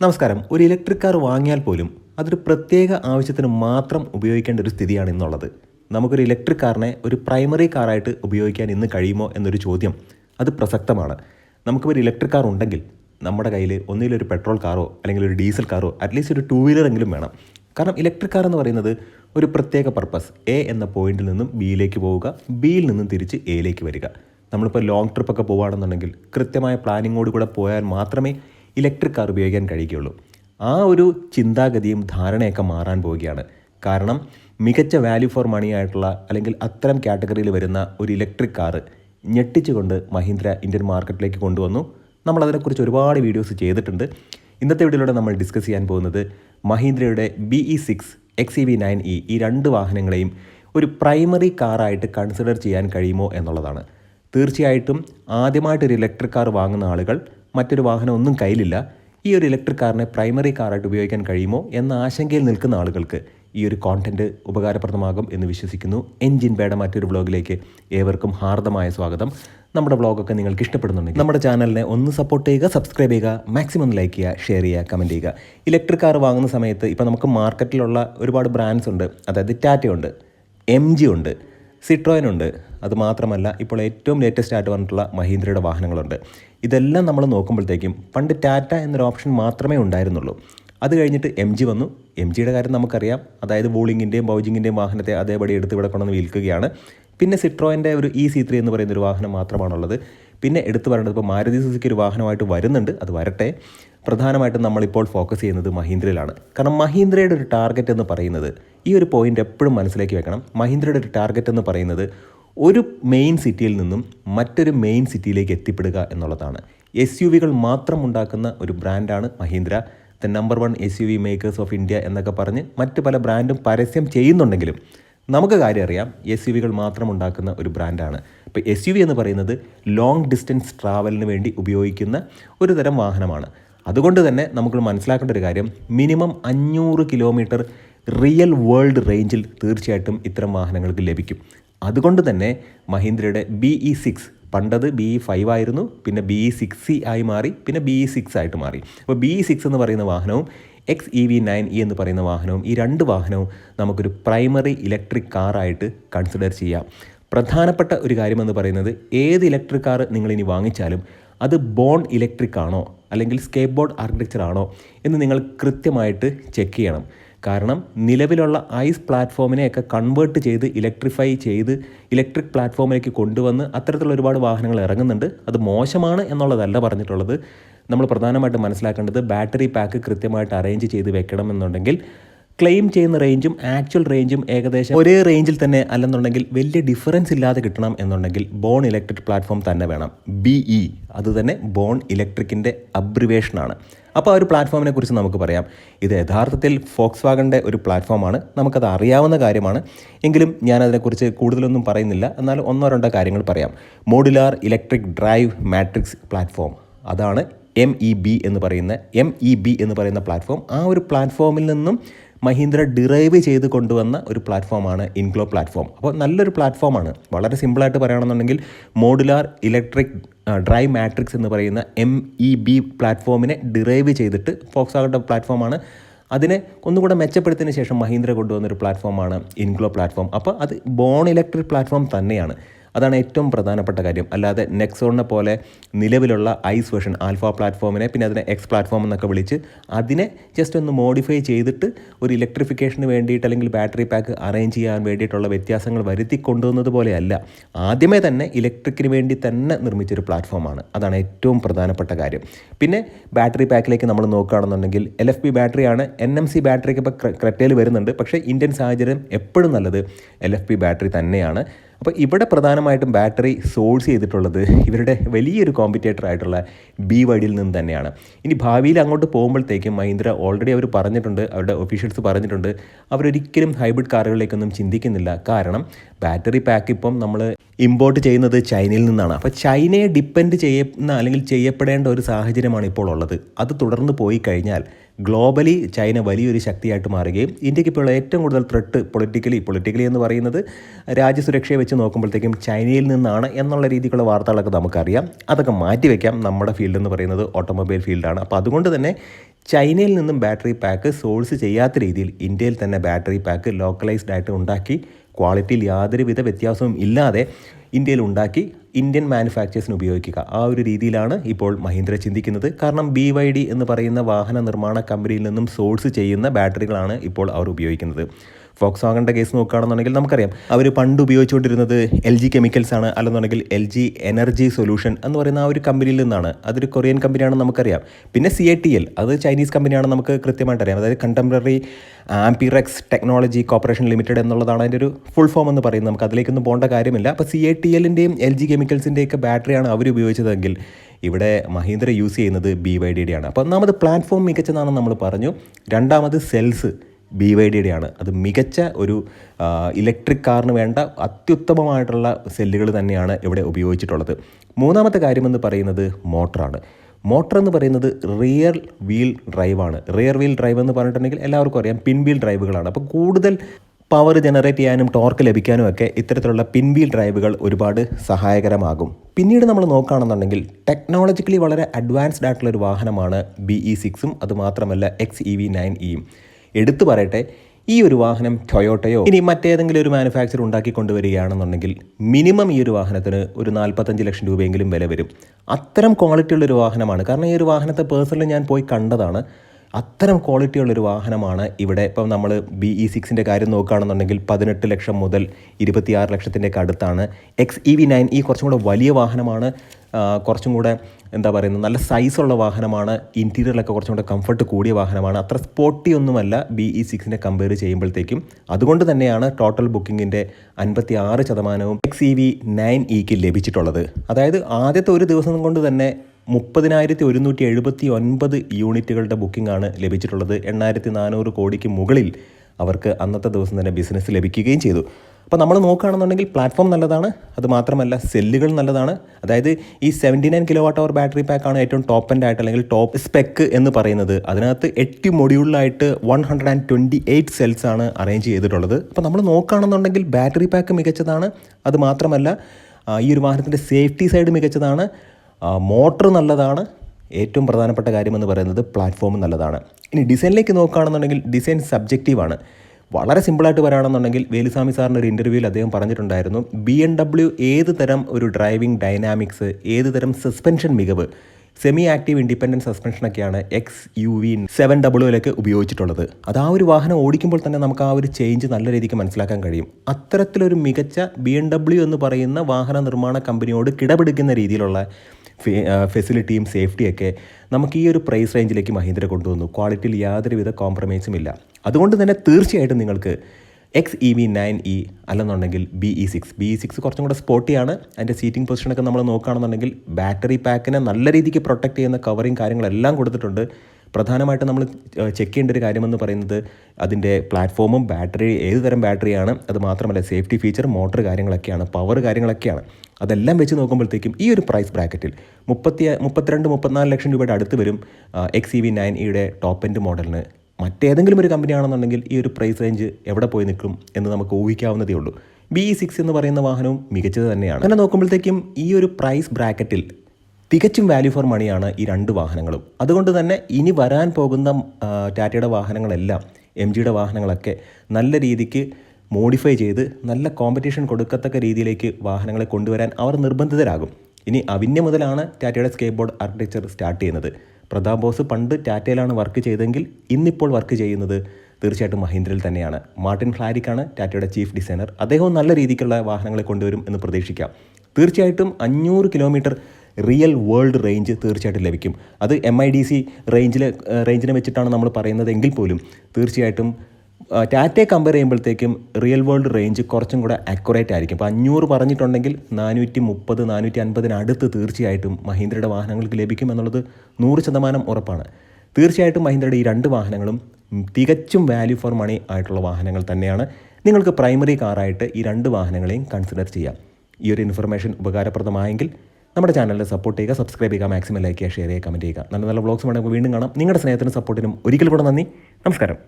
നമസ്കാരം. ഒരു electric car വാങ്ങിയാൽ പോലും അതൊരു പ്രത്യേക ആവശ്യത്തിന് മാത്രം ഉപയോഗിക്കേണ്ട ഒരു സ്ഥിതിയാണ് ഇന്നുള്ളത്. നമുക്കൊരു ഇലക്ട്രിക് കാറിനെ ഒരു പ്രൈമറി കാറായിട്ട് ഉപയോഗിക്കാൻ ഇന്ന് കഴിയുമോ എന്നൊരു ചോദ്യം അത് പ്രസക്തമാണ്. നമുക്കിപ്പോൾ ഒരു ഇലക്ട്രിക് കാർ ഉണ്ടെങ്കിൽ നമ്മുടെ കയ്യിൽ ഒന്നിലൊരു പെട്രോൾ കാറോ അല്ലെങ്കിൽ ഒരു ഡീസൽ കാറോ അറ്റ്ലീസ്റ്റ് ഒരു ടൂ വീലർ എങ്കിലും വേണം. കാരണം ഇലക്ട്രിക് കാർ എന്ന് പറയുന്നത് ഒരു പ്രത്യേക പർപ്പസ് എ എന്ന പോയിന്റിൽ നിന്നും ബിയിലേക്ക് പോവുക ബിയിൽ നിന്നും തിരിച്ച് എയിലേക്ക് വരിക. നമ്മളിപ്പോൾ ലോങ് ട്രിപ്പൊക്കെ പോവുകയാണെന്നുണ്ടെങ്കിൽ കൃത്യമായ പ്ലാനിങ്ങോട് കൂടെ പോയാൽ മാത്രമേ ഇലക്ട്രിക് കാർ ഉപയോഗിക്കാൻ കഴിയുകയുള്ളൂ. ആ ഒരു ചിന്താഗതിയും ധാരണയൊക്കെ മാറാൻ പോവുകയാണ്. കാരണം മികച്ച വാല്യൂ ഫോർ മണി ആയിട്ടുള്ള അല്ലെങ്കിൽ അത്തരം കാറ്റഗറിയിൽ വരുന്ന ഒരു ഇലക്ട്രിക് കാറ് ഞെട്ടിച്ചുകൊണ്ട് മഹീന്ദ്ര ഇന്ത്യൻ മാർക്കറ്റിലേക്ക് കൊണ്ടുവന്നു. നമ്മളതിനെക്കുറിച്ച് ഒരുപാട് വീഡിയോസ് ചെയ്തിട്ടുണ്ട്. ഇന്നത്തെ വീഡിയോയിലൂടെ നമ്മൾ ഡിസ്കസ് ചെയ്യാൻ പോകുന്നത് മഹീന്ദ്രയുടെ B E six X E V nine E ഈ രണ്ട് വാഹനങ്ങളെയും ഒരു പ്രൈമറി കാറായിട്ട് കൺസിഡർ ചെയ്യാൻ കഴിയുമോ എന്നുള്ളതാണ്. തീർച്ചയായിട്ടും ആദ്യമായിട്ടൊരു ഇലക്ട്രിക് കാർ വാങ്ങുന്ന ആളുകൾ മറ്റൊരു വാഹനം ഒന്നും കയ്യിലില്ല. ഈ ഒരു ഇലക്ട്രിക് കാറിനെ പ്രൈമറി കാറായിട്ട് ഉപയോഗിക്കാൻ കഴിയുമോ എന്ന ആശങ്കയിൽ നിൽക്കുന്ന ആളുകൾക്ക് ഈ ഒരു കോണ്ടന്റ് ഉപകാരപ്രദമാകും എന്ന് വിശ്വസിക്കുന്നു. എൻജിൻ പേട മറ്റൊരു വ്ളോഗിലേക്ക് ഏവർക്കും ഹാർദമായ സ്വാഗതം. നമ്മുടെ വ്ളോഗൊക്കെ നിങ്ങൾക്ക് ഇഷ്ടപ്പെടുന്നുണ്ടെങ്കിൽ നമ്മുടെ ചാനലിനെ ഒന്ന് സപ്പോർട്ട് ചെയ്യുക സബ്സ്ക്രൈബ് ചെയ്യുക മാക്സിമം ലൈക്ക് ചെയ്യുക ഷെയർ ചെയ്യുക കമന്റ് ചെയ്യുക. ഇലക്ട്രിക് കാർ വാങ്ങുന്ന സമയത്ത് ഇപ്പോൾ നമുക്ക് മാർക്കറ്റിലുള്ള ഒരുപാട് ബ്രാൻഡ്സ് ഉണ്ട്. അതായത് ടാറ്റയുണ്ട് എം ജി ഉണ്ട് സിട്രോയൻ ഉണ്ട്. അത് മാത്രമല്ല ഇപ്പോൾ ഏറ്റവും ലേറ്റസ്റ്റ് ആയിട്ട് വന്നിട്ടുള്ള മഹീന്ദ്രയുടെ വാഹനങ്ങളുണ്ട്. ഇതെല്ലാം നമ്മൾ നോക്കുമ്പോഴത്തേക്കും പണ്ട് ടാറ്റ എന്നൊരു ഓപ്ഷൻ മാത്രമേ ഉണ്ടായിരുന്നുള്ളൂ. അത് കഴിഞ്ഞിട്ട് എം ജി വന്നു. എം ജിയുടെ കാര്യം നമുക്കറിയാം. അതായത് ബോളിങ്ങിന്റെയും ബൗജിങ്ങിന്റെയും വാഹനത്തെ അതേപടി എടുത്ത് ഇവിടെ കൊണ്ടുവന്ന് വിൽക്കുകയാണ്. പിന്നെ സിട്രോയിന്റെ ഒരു ഇ സി ത്രീ എന്ന് പറയുന്ന ഒരു വാഹനം മാത്രമാണുള്ളത്. പിന്നെ എടുത്തു പറയേണ്ടത് ഇപ്പോൾ മാരുതി സുസുക്കി ഒരു വാഹനമായിട്ട് വരുന്നുണ്ട്. അത് വരട്ടെ. പ്രധാനമായിട്ടും നമ്മളിപ്പോൾ ഫോക്കസ് ചെയ്യുന്നത് മഹീന്ദ്രയിലാണ്. കാരണം മഹീന്ദ്രയുടെ ഒരു ടാർഗറ്റ് എന്ന് പറയുന്നത് ഈ ഒരു പോയിന്റ് എപ്പോഴും മനസ്സിലേക്ക് വെക്കണം. മഹീന്ദ്രയുടെ ഒരു ടാർഗറ്റ് എന്ന് പറയുന്നത് ഒരു മെയിൻ സിറ്റിയിൽ നിന്നും മറ്റൊരു മെയിൻ സിറ്റിയിലേക്ക് എത്തിപ്പെടുക എന്നുള്ളതാണ്. എസ് യു വികൾ മാത്രം ഉണ്ടാക്കുന്ന ഒരു ബ്രാൻഡാണ് Mahindra. The number one S U V makers of India എന്നൊക്കെ പറഞ്ഞ് മറ്റ് പല ബ്രാൻഡും പരസ്യം ചെയ്യുന്നുണ്ടെങ്കിലും നമുക്ക് കാര്യം അറിയാം എസ് യു വികൾ മാത്രം ഉണ്ടാക്കുന്ന ഒരു ബ്രാൻഡാണ് ഇപ്പോൾ എസ് യു വി എന്ന് പറയുന്നത് ലോങ് ഡിസ്റ്റൻസ് ട്രാവലിന് വേണ്ടി ഉപയോഗിക്കുന്ന ഒരു തരം വാഹനമാണ്. അതുകൊണ്ട് തന്നെ നമുക്ക് മനസ്സിലാക്കേണ്ട ഒരു കാര്യം മിനിമം അഞ്ഞൂറ് കിലോമീറ്റർ റിയൽ വേൾഡ് റേഞ്ചിൽ തീർച്ചയായിട്ടും ഇത്തരം വാഹനങ്ങൾക്ക് ലഭിക്കും. അതുകൊണ്ട് തന്നെ മഹീന്ദ്രയുടെ ബി ഇ സിക്സ് പണ്ടത് ബി ഇ ഫൈവ് ആയിരുന്നു പിന്നെ ബി ഇ സിക്സ് സി ആയി മാറി പിന്നെ ബി ഇ സിക്സ് ആയിട്ട് മാറി. അപ്പോൾ ബി ഇ സിക്സ് എന്ന് പറയുന്ന വാഹനവും X E V nine E എന്ന് പറയുന്ന വാഹനവും ഈ രണ്ട് വാഹനവും നമുക്കൊരു പ്രൈമറി ഇലക്ട്രിക് കാറായിട്ട് കൺസിഡർ ചെയ്യാം. പ്രധാനപ്പെട്ട ഒരു കാര്യമെന്ന് പറയുന്നത് ഏത് ഇലക്ട്രിക് കാർ നിങ്ങളിനി വാങ്ങിച്ചാലും അത് ബോൺ ഇലക്ട്രിക് ആണോ അല്ലെങ്കിൽ സ്കേപ്പ് ബോർഡ് ആർക്കിടെക്ചർ ആണോ എന്ന് നിങ്ങൾ കൃത്യമായിട്ട് ചെക്ക് ചെയ്യണം. കാരണം നിലവിലുള്ള ഐസ് പ്ലാറ്റ്ഫോമിനെയൊക്കെ കൺവേർട്ട് ചെയ്ത് ഇലക്ട്രിഫൈ ചെയ്ത് ഇലക്ട്രിക് പ്ലാറ്റ്ഫോമിലേക്ക് കൊണ്ടുവന്ന് അത്തരത്തിലുള്ള ഒരുപാട് വാഹനങ്ങൾ ഇറങ്ങുന്നുണ്ട്. അത് മോശമാണ് എന്നുള്ളതല്ല പറഞ്ഞിട്ടുള്ളത്. നമ്മൾ പ്രധാനമായിട്ട് മനസ്സിലാക്കേണ്ടത് ബാറ്ററി പാക്ക് കൃത്യമായിട്ട് അറേഞ്ച് ചെയ്ത് വെക്കണം എന്നുണ്ടെങ്കിൽ ക്ലെയിം ചെയ്യുന്ന റേഞ്ചും ആക്ച്വൽ റേഞ്ചും ഏകദേശം ഒരേ റേഞ്ചിൽ തന്നെ അല്ലെന്നുണ്ടെങ്കിൽ വലിയ ഡിഫറൻസ് ഇല്ലാതെ കിട്ടണം എന്നുണ്ടെങ്കിൽ ബോൺ ഇലക്ട്രിക് പ്ലാറ്റ്ഫോം തന്നെ വേണം. ബി ഇ അത് തന്നെ ബോൺ ഇലക്ട്രിക്കിന്റെ അബ്രിവേഷനാണ് അപ്പോൾ ആ ഒരു പ്ലാറ്റ്ഫോമിനെ കുറിച്ച് നമുക്ക് പറയാം. ഇത് യഥാർത്ഥത്തിൽ ഫോക്സ് വാഗന്റെ ഒരു പ്ലാറ്റ്ഫോമാണ്. നമുക്കത് അറിയാവുന്ന കാര്യമാണ്. എങ്കിലും ഞാൻ അതിനെക്കുറിച്ച് കൂടുതലൊന്നും പറയുന്നില്ല. എന്നാൽ ഒന്നോ രണ്ടോ കാര്യങ്ങൾ പറയാം. Modular electric drive matrix platform അതാണ് എം ഇ ബി എന്ന് പറയുന്ന എം ഇ ബി എന്ന് പറയുന്ന പ്ലാറ്റ്ഫോം. ആ ഒരു പ്ലാറ്റ്ഫോമിൽ നിന്നും മഹീന്ദ്ര ഡിറൈവ് ചെയ്ത് കൊണ്ടുവന്ന ഒരു പ്ലാറ്റ്ഫോമാണ് ഇൻക്ലോ പ്ലാറ്റ്ഫോം അപ്പോൾ നല്ലൊരു പ്ലാറ്റ്ഫോമാണ്. വളരെ സിമ്പിളായിട്ട് പറയുകയാണെന്നുണ്ടെങ്കിൽ മോഡുലാർ ഇലക്ട്രിക് ഡ്രൈവ് മാട്രിക്സ് എന്ന് പറയുന്ന എം ഇ ബി പ്ലാറ്റ്ഫോമിനെ ഡിറൈവ് ചെയ്തിട്ട് ഫോക്സ് ആകട്ടെ പ്ലാറ്റ്ഫോമാണ് അതിനെ ഒന്നുകൂടെ മെച്ചപ്പെടുത്തിയതിന് ശേഷം മഹീന്ദ്ര കൊണ്ടുവന്നൊരു പ്ലാറ്റ്ഫോമാണ് ഇൻഗ്ലോ പ്ലാറ്റ്ഫോം അപ്പോൾ അത് ബോൺ ഇലക്ട്രിക് പ്ലാറ്റ്ഫോം തന്നെയാണ്. അതാണ് ഏറ്റവും പ്രധാനപ്പെട്ട കാര്യം. അല്ലാതെ നെക്സോണിനെ പോലെ നിലവിലുള്ള ഐസ് വേർഷൻ ആൽഫ പ്ലാറ്റ്ഫോമിനെ പിന്നെ അതിനെ എക്സ് പ്ലാറ്റ്ഫോം എന്നൊക്കെ വിളിച്ച് അതിനെ ജസ്റ്റ് ഒന്ന് മോഡിഫൈ ചെയ്തിട്ട് ഒരു ഇലക്ട്രിഫിക്കേഷന് വേണ്ടിയിട്ട് അല്ലെങ്കിൽ ബാറ്ററി പാക്ക് അറേഞ്ച് ചെയ്യാൻ വേണ്ടിയിട്ടുള്ള വ്യത്യാസങ്ങൾ വരുത്തി കൊണ്ടുവന്നത് പോലെയല്ല. ആദ്യമേ തന്നെ ഇലക്ട്രിക്കിന് വേണ്ടി തന്നെ നിർമ്മിച്ചൊരു പ്ലാറ്റ്ഫോമാണ് അതാണ് ഏറ്റവും പ്രധാനപ്പെട്ട കാര്യം. പിന്നെ ബാറ്ററി പാക്കിലേക്ക് നമ്മൾ നോക്കുകയാണെന്നുണ്ടെങ്കിൽ എൽ എഫ് ബി ബാറ്ററിയാണ് എൻ എം സി ബാറ്ററിക്ക് ഇപ്പോൾ ക്രെറ്റയിൽ വരുന്നുണ്ട്. പക്ഷേ ഇന്ത്യൻ സാഹചര്യം എപ്പോഴും നല്ലത് എൽ എഫ് ബി ബാറ്ററി തന്നെയാണ്. അപ്പോൾ ഇവിടെ പ്രധാനമായിട്ടും ബാറ്ററി സോഴ്സ് ചെയ്തിട്ടുള്ളത് ഇവരുടെ വലിയൊരു കോമ്പറ്റേറ്റർ ആയിട്ടുള്ള ബി വൈഡിയിൽ നിന്ന് തന്നെയാണ്. ഇനി ഭാവിയിൽ അങ്ങോട്ട് പോകുമ്പോഴത്തേക്കും മഹീന്ദ്ര ഓൾറെഡി അവർ പറഞ്ഞിട്ടുണ്ട് അവരുടെ ഒഫീഷ്യൽസ് പറഞ്ഞിട്ടുണ്ട്. അവരൊരിക്കലും ഹൈബ്രിഡ് കാറുകളിലേക്കൊന്നും ചിന്തിക്കുന്നില്ല. കാരണം ബാറ്ററി പാക്ക് ഇപ്പം നമ്മൾ ഇമ്പോർട്ട് ചെയ്യുന്നത് ചൈനയിൽ നിന്നാണ്. അപ്പോൾ ചൈനയെ ഡിപ്പെൻഡ് ചെയ്യുന്ന അല്ലെങ്കിൽ ചെയ്യപ്പെടേണ്ട ഒരു സാഹചര്യമാണ് ഇപ്പോൾ ഉള്ളത്. അത് തുടർന്ന് പോയി കഴിഞ്ഞാൽ ഗ്ലോബലി ചൈന വലിയൊരു ശക്തിയായിട്ട് മാറുകയും ഇന്ത്യയ്ക്ക് ഇപ്പോൾ ഏറ്റവും കൂടുതൽ ത്രെട്ട് പൊളിറ്റിക്കലി പൊളിറ്റിക്കലി എന്ന് പറയുന്നത് രാജ്യസുരക്ഷയെ വെച്ച് നോക്കുമ്പോഴത്തേക്കും ചൈനയിൽ നിന്നാണ് എന്നുള്ള രീതിക്കുള്ള വാർത്തകളൊക്കെ നമുക്കറിയാം. അതൊക്കെ മാറ്റിവെക്കാം നമ്മുടെ ഫീൽഡ് എന്ന് പറയുന്നത് ഓട്ടോമൊബൈൽ ഫീൽഡാണ് അപ്പോൾ അതുകൊണ്ട് തന്നെ ചൈനയിൽ നിന്നും ബാറ്ററി പാക്ക് സോഴ്സ് ചെയ്യാത്ത രീതിയിൽ ഇന്ത്യയിൽ തന്നെ ബാറ്ററി പാക്ക് ലോക്കലൈസ്ഡ് ആയിട്ട് ഉണ്ടാക്കി ക്വാളിറ്റിയിൽ യാതൊരുവിധ വ്യത്യാസവും ഇല്ലാതെ ഇന്ത്യയിൽ ഉണ്ടാക്കി ഇന്ത്യൻ മാനുഫാക്ചേഴ്സിന് ഉപയോഗിക്കുക. ആ ഒരു രീതിയിലാണ് ഇപ്പോൾ മഹീന്ദ്ര ചിന്തിക്കുന്നത്. കാരണം ബി വൈ ഡി എന്ന് പറയുന്ന വാഹന നിർമ്മാണ കമ്പനിയിൽ നിന്നും സോഴ്സ് ചെയ്യുന്ന ബാറ്ററികളാണ് ഇപ്പോൾ അവർ ഉപയോഗിക്കുന്നത്. ഫോക്സ് വാഗണിന്റെ കേസ് നോക്കുകയാണെന്നുണ്ടെങ്കിൽ നമുക്കറിയാം. അവർ പണ്ട് ഉപയോഗിച്ചുകൊണ്ടിരുന്നത് എൽ ജി കെമിക്കൽസ് ആണ്. അല്ലെന്നുണ്ടെങ്കിൽ എൽ ജി എനർജി സൊല്യൂഷൻ എന്ന് പറയുന്ന ആ ഒരു കമ്പനിയിൽ നിന്നാണ്. അതൊരു കൊറിയൻ കമ്പനിയാണെന്ന് നമുക്കറിയാം. പിന്നെ സി എ ടി എൽ അത് ചൈനീസ് കമ്പനിയാണ് നമുക്ക് കൃത്യമായിട്ട് അറിയാം. അതായത് contemporary Amperex technology corporation limited എന്നുള്ളതാണ് അതിന്റെ ഒരു ഫുൾ ഫോം എന്ന് പറയുന്നത്. നമുക്ക് അതിലേക്കൊന്നും പോകേണ്ട കാര്യമില്ല. അപ്പോൾ സി എ ടി എല്ലിന്റെയും എൽ ജി കെമിക്കൽസിന്റെയൊക്കെ ബാറ്ററിയാണ് അവർ ഉപയോഗിച്ചതെങ്കിൽ ഇവിടെ മഹീന്ദ്ര യൂസ് ചെയ്യുന്നത് ബി വൈ ഡി ആണ്. അപ്പോൾ ഒന്നാമത് പ്ലാറ്റ്ഫോം മികച്ചതാണെന്ന് നമ്മൾ പറഞ്ഞു. രണ്ടാമത് സെൽസ് ബി വൈ ഡിയുടെ ആണ് അത് മികച്ച ഒരു ഇലക്ട്രിക് കാറിന് വേണ്ട അത്യുത്തമമായിട്ടുള്ള സെല്ലുകൾ തന്നെയാണ് ഇവിടെ ഉപയോഗിച്ചിട്ടുള്ളത്. മൂന്നാമത്തെ കാര്യമെന്ന് പറയുന്നത് മോട്ടറാണ്. മോട്ടർ എന്ന് പറയുന്നത് റിയർ വീൽ ഡ്രൈവാണ് റിയർ വീൽ ഡ്രൈവ് എന്ന് പറഞ്ഞിട്ടുണ്ടെങ്കിൽ എല്ലാവർക്കും അറിയാം പിൻ വീൽ ഡ്രൈവുകളാണ് അപ്പോൾ കൂടുതൽ പവർ ജനറേറ്റ് ചെയ്യാനും ടോർക്ക് ലഭിക്കാനും ഒക്കെ ഇത്തരത്തിലുള്ള പിൻവീൽ ഡ്രൈവുകൾ ഒരുപാട് സഹായകരമാകും. പിന്നീട് നമ്മൾ നോക്കുകയാണെന്നുണ്ടെങ്കിൽ ടെക്നോളജിക്കലി വളരെ അഡ്വാൻസ്ഡ് ആയിട്ടുള്ള ഒരു വാഹനമാണ് ബി ഇ സിക്സും അതുമാത്രമല്ല എക്സ് ഇ വി നയൻ ഇയും എടുത്തു പറയട്ടെ ഈ ഒരു വാഹനം ടൊയോട്ടയോ ഇനി മറ്റേതെങ്കിലും ഒരു മാനുഫാക്ചർ ഉണ്ടാക്കി കൊണ്ടുവരികയാണെന്നുണ്ടെങ്കിൽ മിനിമം ഈ ഒരു വാഹനത്തിന് ഒരു നാൽപ്പത്തഞ്ച് ലക്ഷം രൂപയെങ്കിലും വില വരും. അത്തരം ക്വാളിറ്റി ഉള്ളൊരു വാഹനമാണ്. കാരണം ഈ ഒരു വാഹനത്തെ പേഴ്സണലി ഞാൻ പോയി കണ്ടതാണ്. അത്തരം ക്വാളിറ്റി ഉള്ളൊരു വാഹനമാണ് ഇവിടെ. ഇപ്പം നമ്മൾ ബി ഇ സിക്സിന്റെ കാര്യം നോക്കുകയാണെന്നുണ്ടെങ്കിൽ പതിനെട്ട് ലക്ഷം മുതൽ ഇരുപത്തിയാറ് ലക്ഷത്തിന്റെയൊക്കെ അടുത്താണ്. എക്സ് ഇ വി നയൻ ഈ കുറച്ചും കൂടെ വലിയ വാഹനമാണ്. കുറച്ചും കൂടെ എന്താ പറയുന്നത്? നല്ല സൈസുള്ള വാഹനമാണ്. ഇന്റീരിയറിലൊക്കെ കുറച്ചും കൂടെ കംഫർട്ട് കൂടിയ വാഹനമാണ്. അത്ര സ്പോട്ടി ഒന്നുമല്ല ബി ഇ സിക്സിനെ കമ്പയർ ചെയ്യുമ്പോഴത്തേക്കും. അതുകൊണ്ട് തന്നെയാണ് ടോട്ടൽ ബുക്കിങ്ങിന്റെ അൻപത്തി ആറ് ശതമാനവും എക്സ് ഇ വി നയൻ ഇക്ക് ലഭിച്ചിട്ടുള്ളത്. അതായത് ആദ്യത്തെ ഒരു ദിവസം കൊണ്ട് തന്നെ മുപ്പതിനായിരത്തി ഒരുന്നൂറ്റി എഴുപത്തി ഒൻപത് യൂണിറ്റുകളുടെ ബുക്കിംഗ് ആണ് ലഭിച്ചിട്ടുള്ളത്. എണ്ണായിരത്തി നാനൂറ് കോടിക്ക് മുകളിൽ അവർക്ക് അന്നത്തെ ദിവസം തന്നെ ബിസിനസ് ലഭിക്കുകയും ചെയ്തു. അപ്പോൾ നമ്മൾ നോക്കുകയാണെന്നുണ്ടെങ്കിൽ പ്ലാറ്റ്ഫോം നല്ലതാണ്. അത് മാത്രമല്ല സെല്ലുകൾ നല്ലതാണ്. അതായത് ഈ seventy nine kilo watt hour battery പാക്കാണ് ഏറ്റവും ടോപ്പ് എൻഡ് ആയിട്ട് അല്ലെങ്കിൽ ടോപ്പ് സ്പെക്ക് എന്ന് പറയുന്നത്. അതിനകത്ത് എട്ട് മൊഡ്യൂളിലായിട്ട് one hundred and twenty eight സെൽസാണ് arrange ചെയ്തിട്ടുള്ളത്. അപ്പോൾ നമ്മൾ നോക്കുകയാണെന്നുണ്ടെങ്കിൽ ബാറ്ററി പാക്ക് മികച്ചതാണ്. അത് മാത്രമല്ല ഈ ഒരു വാഹനത്തിന്റെ സേഫ്റ്റി സൈഡ് മികച്ചതാണ്. മോട്ടർ നല്ലതാണ്. ഏറ്റവും പ്രധാനപ്പെട്ട കാര്യമെന്ന് പറയുന്നത് പ്ലാറ്റ്ഫോം നല്ലതാണ്. ഇനി ഡിസൈനിലേക്ക് നോക്കുകയാണെന്നുണ്ടെങ്കിൽ ഡിസൈൻ സബ്ജക്റ്റീവാണ് വളരെ സിമ്പിളായിട്ട് പറയുകയാണെന്നുണ്ടെങ്കിൽ വേലുസ്വാമി സാറിന്റെ ഒരു ഇന്റർവ്യൂവിൽ അദ്ദേഹം പറഞ്ഞിട്ടുണ്ടായിരുന്നു. ബി എം ഡബ്ല്യു ഏത് തരം ഒരു ഡ്രൈവിംഗ് ഡൈനാമിക്സ് ഏത് തരം സസ്പെൻഷൻ മികവ് സെമി ആക്റ്റീവ് ഇൻഡിപെൻഡന്റ് സസ്പെൻഷനൊക്കെയാണ് എക്സ് യു വി സെവൻ ഡബിളിലൊക്കെ ഉപയോഗിച്ചിട്ടുള്ളത്. അത് ആ ഒരു വാഹനം ഓടിക്കുമ്പോൾ തന്നെ നമുക്ക് ആ ഒരു ചേഞ്ച് നല്ല രീതിക്ക് മനസ്സിലാക്കാൻ കഴിയും. അത്തരത്തിലൊരു മികച്ച ബി എം ഡബ്ല്യു എന്ന് പറയുന്ന വാഹന നിർമ്മാണ കമ്പനിയോട് കിടപിടിക്കുന്ന രീതിയിലുള്ള ഫെസിലിറ്റിയും സേഫ്റ്റിയൊക്കെ നമുക്ക് ഈ ഒരു പ്രൈസ് റേഞ്ചിലേക്ക് മഹീന്ദ്ര കൊണ്ടുവന്നു. ക്വാളിറ്റിയിൽ യാതൊരുവിധ കോംപ്രമൈസും ഇല്ല. അതുകൊണ്ട് തന്നെ തീർച്ചയായിട്ടും നിങ്ങൾക്ക് X E V nine E അല്ലെന്നുണ്ടെങ്കിൽ B E six B E six കുറച്ചും കൂടെ സ്പോട്ടിയാണ് അതിന്റെ സീറ്റിംഗ് പൊസിഷനൊക്കെ നമ്മൾ നോക്കുകയാണെന്നുണ്ടെങ്കിൽ ബാറ്ററി പാക്കിനെ നല്ല രീതിക്ക് പ്രൊട്ടക്റ്റ് ചെയ്യുന്ന കവറിങ് കാര്യങ്ങളെല്ലാം കൊടുത്തിട്ടുണ്ട്. പ്രധാനമായിട്ട് നമ്മൾ ചെക്ക് ചെയ്യേണ്ട ഒരു കാര്യമെന്ന് പറയുന്നത് അതിന്റെ പ്ലാറ്റ്ഫോമും ബാറ്ററി ഏത് തരം ബാറ്ററിയാണ് അത് മാത്രമല്ല സേഫ്റ്റി ഫീച്ചർ മോട്ടർ കാര്യങ്ങളൊക്കെയാണ് പവർ കാര്യങ്ങളൊക്കെയാണ്. അതെല്ലാം വെച്ച് നോക്കുമ്പോഴത്തേക്കും ഈ ഒരു പ്രൈസ് ബ്രാക്കറ്റിൽ മുപ്പത്തി മുപ്പത്തിരണ്ട് മുപ്പത്തിനാല് ലക്ഷം രൂപയുടെ അടുത്ത് വരും എക്സ് ഇ വി നയൻ ഇയുടെ ടോപ്പ് എൻഡ് മോഡലിന് മറ്റേതെങ്കിലും ഒരു കമ്പനിയാണെന്നുണ്ടെങ്കിൽ ഈ ഒരു പ്രൈസ് റേഞ്ച് എവിടെ പോയി നിൽക്കും എന്ന് നമുക്ക് ഊഹിക്കാവുന്നതേ ഉള്ളൂ. ബി സിക്സ് എന്ന് പറയുന്ന വാഹനവും മികച്ചത് തന്നെയാണ്. അങ്ങനെ നോക്കുമ്പോഴത്തേക്കും ഈ ഒരു പ്രൈസ് ബ്രാക്കറ്റിൽ തികച്ചും വാല്യൂ ഫോർ മണിയാണ് ഈ രണ്ട് വാഹനങ്ങളും. അതുകൊണ്ട് തന്നെ ഇനി വരാൻ പോകുന്ന ടാറ്റയുടെ വാഹനങ്ങളെല്ലാം എം ജിയുടെ വാഹനങ്ങളൊക്കെ നല്ല രീതിക്ക് മോഡിഫൈ ചെയ്ത് നല്ല കോമ്പറ്റീഷൻ കൊടുക്കത്തക്ക രീതിയിലേക്ക് വാഹനങ്ങളെ കൊണ്ടുവരാൻ അവർ നിർബന്ധിതരാകും. ഇനി അവിന്യ മുതലാണ് ടാറ്റയുടെ സ്കേപ്പ് ബോർഡ് ആർക്കിടെക്ചർ സ്റ്റാർട്ട് ചെയ്യുന്നത്. പ്രതാപ് ബോസ് പണ്ട് ടാറ്റയിലാണ് വർക്ക് ചെയ്തെങ്കിൽ ഇന്നിപ്പോൾ വർക്ക് ചെയ്യുന്നത് തീർച്ചയായിട്ടും മഹീന്ദ്രയിൽ തന്നെയാണ്. മാർട്ടിൻ ഫ്ലാരിക്കാണ് ടാറ്റയുടെ ചീഫ് ഡിസൈനർ. അദ്ദേഹവും നല്ല രീതിക്കുള്ള വാഹനങ്ങളെ കൊണ്ടുവരും എന്ന് പ്രതീക്ഷിക്കാം. തീർച്ചയായിട്ടും അഞ്ഞൂറ് കിലോമീറ്റർ റിയൽ വേൾഡ് റേഞ്ച് തീർച്ചയായിട്ടും ലഭിക്കും. അത് എം ഐ ഡി സി റേഞ്ചിൽ റേഞ്ചിനെ വെച്ചിട്ടാണ് നമ്മൾ പറയുന്നത് എങ്കിൽ പോലും തീർച്ചയായിട്ടും ടാറ്റയെ കമ്പയർ ചെയ്യുമ്പോഴത്തേക്കും റിയൽ വേൾഡ് റേഞ്ച് കുറച്ചും കൂടെ അക്യുറേറ്റ് ആയിരിക്കും. അപ്പോൾ അഞ്ഞൂറ് പറഞ്ഞിട്ടുണ്ടെങ്കിൽ നാനൂറ്റി മുപ്പത് നാനൂറ്റി അൻപതിനടുത്ത് തീർച്ചയായിട്ടും മഹീന്ദ്രയുടെ വാഹനങ്ങൾക്ക് ലഭിക്കും എന്നുള്ളത് നൂറ് ശതമാനം ഉറപ്പാണ്. തീർച്ചയായിട്ടും മഹീന്ദ്രയുടെ ഈ രണ്ട് വാഹനങ്ങളും തികച്ചും വാല്യൂ ഫോർ മണി ആയിട്ടുള്ള വാഹനങ്ങൾ തന്നെയാണ്. നിങ്ങൾക്ക് പ്രൈമറി കാറായിട്ട് ഈ രണ്ട് വാഹനങ്ങളെയും കൺസിഡർ ചെയ്യാം. ഈ ഒരു ഇൻഫർമേഷൻ ഉപകാരപ്രദമായെങ്കിൽ നമ്മുടെ ചാനലിൽ സപ്പോർട്ട് ചെയ്യുക സബ്സ്ക്രൈബ് ചെയ്യുക മാക്സിമം ലൈക്ക് ചെയ്യുക ഷെയർ ചെയ്യുക കമന്റ് ചെയ്യുക. നല്ല നല്ല വ്ളോഗ്സ് വേണമെങ്കിൽ വീണ്ടും കാണാം. നിങ്ങളുടെ സ്നേഹത്തിനും സപ്പോർട്ടിനും ഒരിക്കൽ കൂടെ നന്ദി. നമസ്കാരം.